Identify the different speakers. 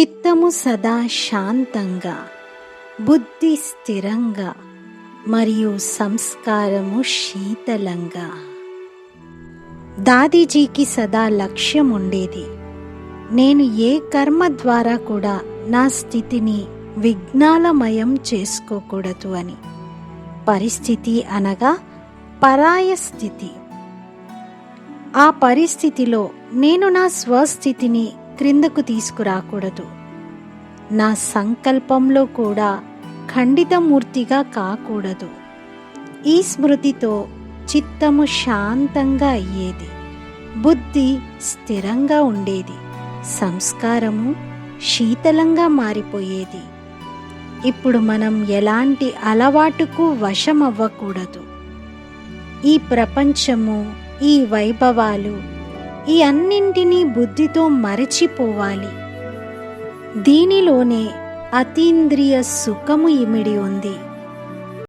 Speaker 1: చిత్తము సదా శాంతంగా బుద్ధి స్థిరంగా మరియు సంస్కారము శీతలంగా. దాదీజీకి సదా లక్ష్యం ఉండేది నేను ఏ కర్మ ద్వారా కూడా నా స్థితిని విఘ్నాలమయం చేసుకోకూడదు అని. పరిస్థితి అనగా పరాయ స్థితి. ఆ పరిస్థితిలో నేను నా స్వస్థితిని క్రిందకు తీసుకురాకూడదు. నా సంకల్పంలో కూడా ఖండితమూర్తిగా కాకూడదు. ఈ స్మృతితో చిత్తము శాంతంగా అయ్యేది. బుద్ధి స్థిరంగా ఉండేది. సంస్కారము శీతలంగా మారిపోయేది. ఇప్పుడు మనం ఎలాంటి అలవాటుకు వశమవ్వకూడదు. ఈ ప్రపంచము ఈ వైభవాలు ఈ అన్నింటినీ బుద్ధితో మరచిపోవాలి. దీనిలోనే అతీంద్రియ సుఖము ఇమిడి ఉంది.